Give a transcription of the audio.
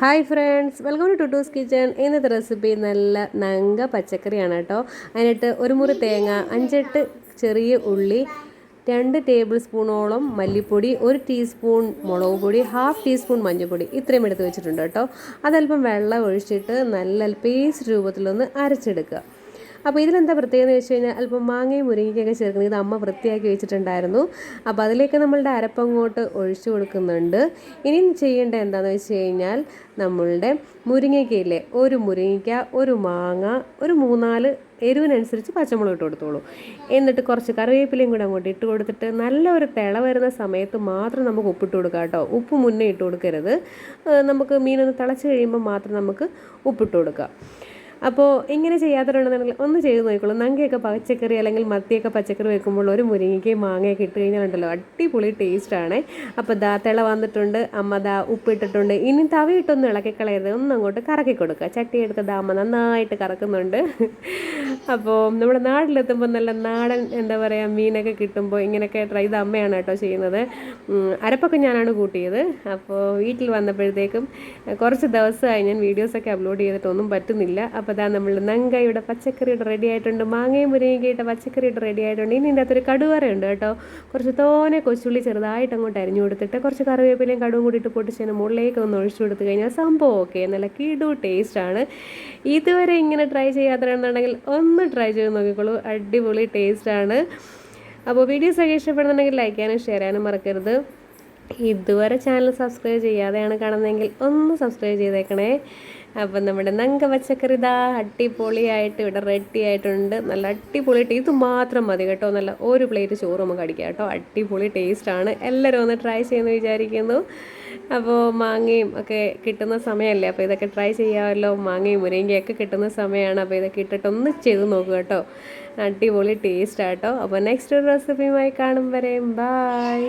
Hi friends welcome to Tuttu's kitchen ഇന്നത്തെ recipe നല്ല നങ്ക പച്ചക്കറിയാണ് കേട്ടോ. അതിനിട്ട് ഒരു മുറി തേങ്ങ അഞ്ചെട്ട് ചെറിയ ഉള്ളി രണ്ട് ടേബിൾ സ്പൂണോളം മല്ലിപ്പൊടി ഒരു ടീസ്പൂൺ മുളക് പൊടി ഹാഫ് ടീസ്പൂൺ മഞ്ഞൾപ്പൊടി ഇത്രയും എടുത്ത് വെച്ചിട്ടുണ്ട് കേട്ടോ. അതല്പം വെള്ളം ഒഴിച്ചിട്ട് നല്ല പേസ്റ്റ് രൂപത്തിലൊന്ന് അരച്ചെടുക്കുക. അപ്പോൾ ഇതിലെന്താ പ്രത്യേകത എന്ന് വെച്ച് കഴിഞ്ഞാൽ അല്പം മാങ്ങയും മുരിങ്ങയ്ക്കൊക്കെ ചേർക്കുന്നത് ഇത് അമ്മ വൃത്തിയാക്കി വെച്ചിട്ടുണ്ടായിരുന്നു. അപ്പോൾ അതിലേക്ക് നമ്മളുടെ അരപ്പങ്ങോട്ട് ഒഴിച്ചു കൊടുക്കുന്നുണ്ട്. ഇനിയും ചെയ്യേണ്ട എന്താണെന്ന് വെച്ച് കഴിഞ്ഞാൽ നമ്മളുടെ മുരിങ്ങയ്ക്കയില്ലേ ഒരു മുരിങ്ങയ്ക്ക ഒരു മാങ്ങ ഒരു മൂന്നാൽ എരിവിനനുസരിച്ച് പച്ചമുളക് ഇട്ട് കൊടുത്തോളൂ. എന്നിട്ട് കുറച്ച് കറിവേപ്പിലയും കൂടെ അങ്ങോട്ട് ഇട്ട് കൊടുത്തിട്ട് നല്ല ഒരു തിള വരുന്ന സമയത്ത് മാത്രം നമുക്ക് ഉപ്പിട്ട് കൊടുക്കാം കേട്ടോ. ഉപ്പ് മുന്നേ ഇട്ട് കൊടുക്കരുത്. നമുക്ക് മീനൊന്ന് തിളച്ച് കഴിയുമ്പോൾ മാത്രം നമുക്ക് ഉപ്പിട്ട് കൊടുക്കാം. അപ്പോൾ ഇങ്ങനെ ചെയ്യാത്തവരുണ്ടെന്നുണ്ടെങ്കിൽ ഒന്ന് ചെയ്ത് നോക്കിക്കോളൂ. നങ്കയൊക്കെ പച്ചക്കറി അല്ലെങ്കിൽ മത്തിയൊക്കെ പച്ചക്കറി വെക്കുമ്പോൾ ഒരു മുരിങ്ങയ്ക്കയും മാങ്ങയൊക്കെ ഇട്ട് കഴിഞ്ഞാലുണ്ടല്ലോ അടിപൊളി ടേസ്റ്റാണ് അപ്പോൾ ദാ തിള വന്നിട്ടുണ്ട് അമ്മ ദാ ഉപ്പിട്ടിട്ടുണ്ട്. ഇനി തവയിട്ടൊന്നും ഇളക്കി കളയരുത് ഒന്ന് അങ്ങോട്ട് കറക്കി കൊടുക്കുക. ചട്ടി എടുത്ത് ദാ അമ്മ നന്നായിട്ട് കറക്കുന്നുണ്ട്. അപ്പോൾ നമ്മുടെ നാട്ടിലെത്തുമ്പോൾ നല്ല നാടൻ എന്താ പറയുക മീനൊക്കെ കിട്ടുമ്പോൾ ഇങ്ങനെയൊക്കെ ട്രൈ ഇത് അമ്മയാണ് കേട്ടോ ചെയ്യുന്നത്. അരപ്പൊക്കെ ഞാനാണ് കൂട്ടിയത്. അപ്പോൾ വീട്ടിൽ വന്നപ്പോഴത്തേക്കും കുറച്ച് ദിവസമായി ഞാൻ വീഡിയോസൊക്കെ അപ്ലോഡ് ചെയ്തിട്ടൊന്നും പറ്റുന്നില്ല. അപ്പോൾ അതാ നമ്മൾ നങ്കയുടെ പച്ചക്കറിയുടെ റെഡി ആയിട്ടുണ്ട്. മാങ്ങയും മുരിങ്ങയുടെ പച്ചക്കറിയുടെ റെഡി ആയിട്ടുണ്ട്. ഇനി ഇതിന്റെ അകത്തൊരു കടുവറയുണ്ട് കേട്ടോ. കുറച്ച് തോനെ കൊച്ചുള്ളി ചെറുതായിട്ട് അങ്ങോട്ട് അരിഞ്ഞു കൊടുത്തിട്ട് കുറച്ച് കറിവേപ്പിലയും കടുവും കൂടി ഇട്ട് പൊട്ടിച്ചതിന് മുകളിലേക്ക് ഒന്ന് ഒഴിച്ചു കൊടുത്തു കഴിഞ്ഞാൽ സംഭവം ഓക്കെ നല്ല കിടു ടേസ്റ്റാണ് ഇതുവരെ ഇങ്ങനെ ട്രൈ ചെയ്യാത്തവരാണെന്നുണ്ടെങ്കിൽ ഒന്ന് ട്രൈ ചെയ്ത് നോക്കിക്കോളൂ. അടിപൊളി ടേസ്റ്റാണ് അപ്പോൾ വീഡിയോസൊക്കെ ഇഷ്ടപ്പെടുന്നുണ്ടെങ്കിൽ ലൈക്ക് ചെയ്യാനും ഷെയർ ചെയ്യാനും മറക്കരുത്. ഇതുവരെ ചാനൽ സബ്സ്ക്രൈബ് ചെയ്യാതെയാണ് കാണുന്നതെങ്കിൽ ഒന്ന് സബ്സ്ക്രൈബ് ചെയ്തേക്കണേ. അപ്പം നമ്മുടെ നങ്ക പച്ചക്കറി ഇതാ അടിപൊളിയായിട്ട് ഇവിടെ റെഡി ആയിട്ടുണ്ട്. നല്ല അടിപൊളി ഇത് മാത്രം മതി കേട്ടോ. നല്ല ഒരു പ്ലേറ്റ് ചോറ് നമുക്ക് അടിക്കാം കേട്ടോ. അടിപൊളി ടേസ്റ്റാണ് എല്ലാവരും ഒന്ന് ട്രൈ ചെയ്യുമെന്ന് വിചാരിക്കുന്നു. അപ്പോൾ മാങ്ങയും ഒക്കെ കിട്ടുന്ന സമയമല്ലേ അപ്പോൾ ഇതൊക്കെ ട്രൈ ചെയ്യാമല്ലോ. മാങ്ങയും മുരിങ്ങയൊക്കെ കിട്ടുന്ന സമയമാണ് അപ്പോൾ ഇതൊക്കെ ഇട്ടിട്ട് ഒന്ന് ചെയ്ത് നോക്കുക കേട്ടോ. അടിപൊളി ടേസ്റ്റ് ആട്ടോ അപ്പോൾ നെക്സ്റ്റ് ഒരു റെസിപ്പിയുമായി കാണും വരെയും ബായ്